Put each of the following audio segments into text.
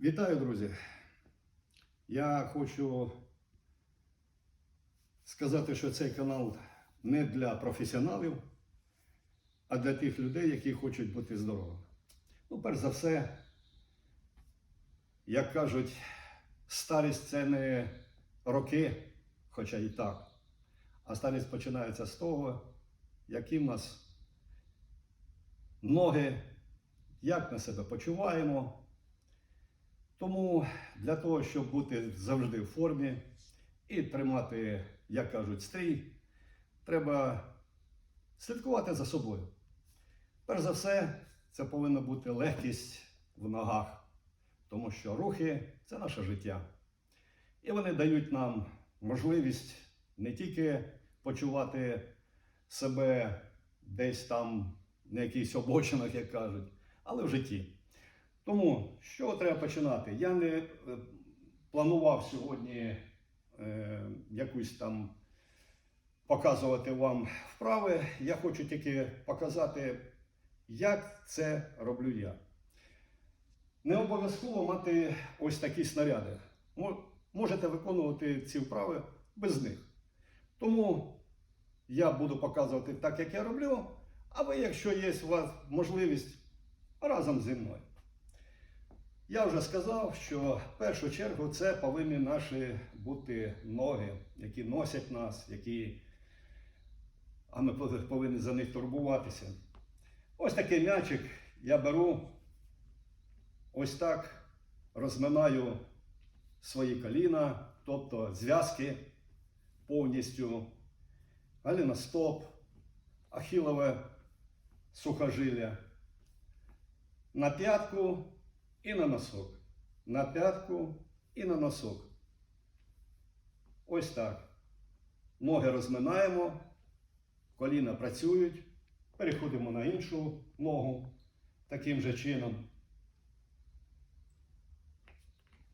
Вітаю, друзі! Я хочу сказати, що цей канал не для професіоналів, а для тих людей, які хочуть бути здоровими. Ну, перш за все, як кажуть, старість це не роки, хоча і так. А старість починається з того, які в нас ноги, як ми себе почуваємо. Тому для того, щоб бути завжди в формі і тримати, як кажуть, стрій, треба слідкувати за собою. Перш за все, це повинна бути легкість в ногах, тому що рухи це наше життя. І вони дають нам можливість не тільки почувати себе десь там на якихось обочинах, як кажуть, але в житті. Тому з чого треба починати? Я не е, планував сьогодні е, якусь там показувати вам вправи. Я хочу тільки показати, як це роблю я. Не обов'язково мати ось такі снаряди. Можете виконувати ці вправи без них. Тому я буду показувати так, як я роблю, а ви, якщо є у вас можливість, разом зі мною. Я вже сказав, що в першу чергу це повинні наші бути ноги, які носять нас, які... а ми повинні за них турбуватися. Ось такий м'ячик я беру, ось так розминаю свої коліна, тобто зв'язки повністю, голеностоп, ахілове сухожилля, на п'ятку і на носок. На п'ятку і на носок. Ось так. Ноги розминаємо, коліна працюють, переходимо на іншу ногу таким же чином.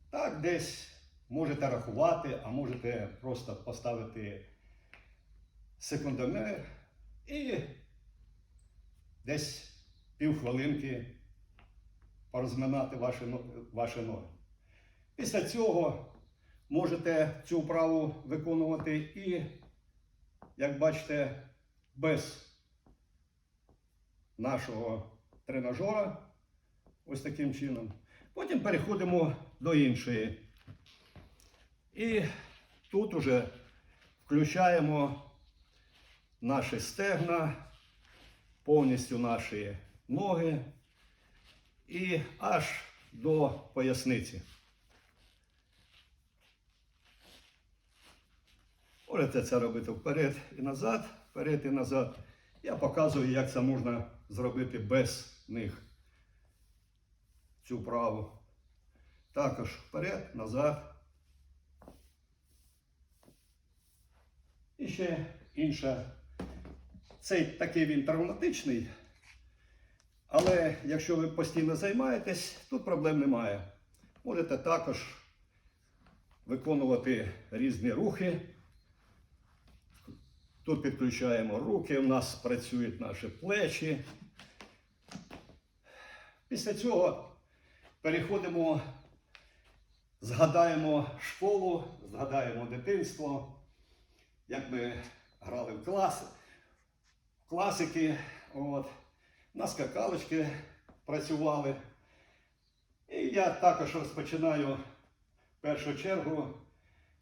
Так, десь можете рахувати, а можете просто поставити секундомер і десь півхвилинки порозминати ваші, ваші ноги. Після цього можете цю вправу виконувати і, як бачите, без нашого тренажера, ось таким чином. Потім переходимо до іншої. І тут уже включаємо наші стегна, повністю наші ноги і аж до поясниці. Можете це робити вперед і назад, вперед і назад. Я показую, як це можна зробити без них. Цю вправу. Також вперед, назад. І ще інша. Цей такий він травматичний. Але якщо ви постійно займаєтесь, тут проблем немає. Можете також виконувати різні рухи. Тут підключаємо руки, у нас працюють наші плечі. Після цього переходимо, згадаємо школу, згадаємо дитинство, як ми грали в клас, в класики. От на скакалочки працювали. І я також розпочинаю в першу чергу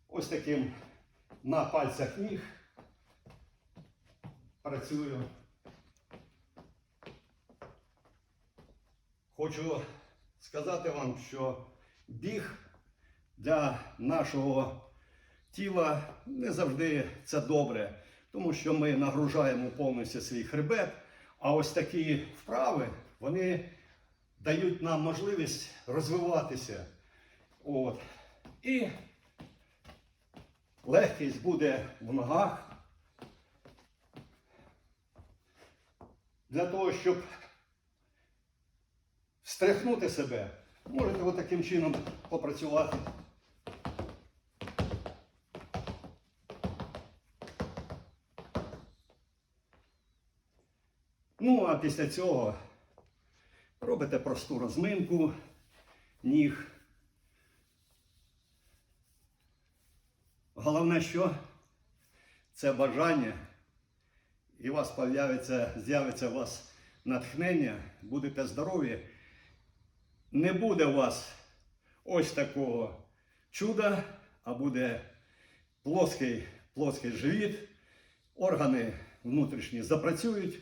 ось таким на пальцях ніг. Працюю. Хочу сказати вам, що біг для нашого тіла не завжди це добре, тому що ми нагружаємо повністю свій хребет. А ось такі вправи, вони дають нам можливість розвиватися. От. І легкість буде в ногах. Для того, щоб встряхнути себе, можете таким чином попрацювати. Ну, а після цього робите просту розминку ніг. Головне, що це бажання, і у вас з'явиться у вас натхнення, будете здорові. Не буде у вас ось такого чуда, а буде плоский, плоский живіт, органи внутрішні запрацюють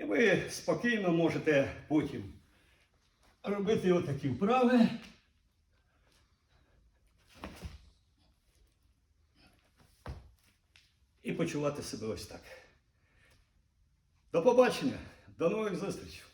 і ви спокійно можете потім робити отакі вправи. І почувати себе ось так. До побачення, до нових зустрічей.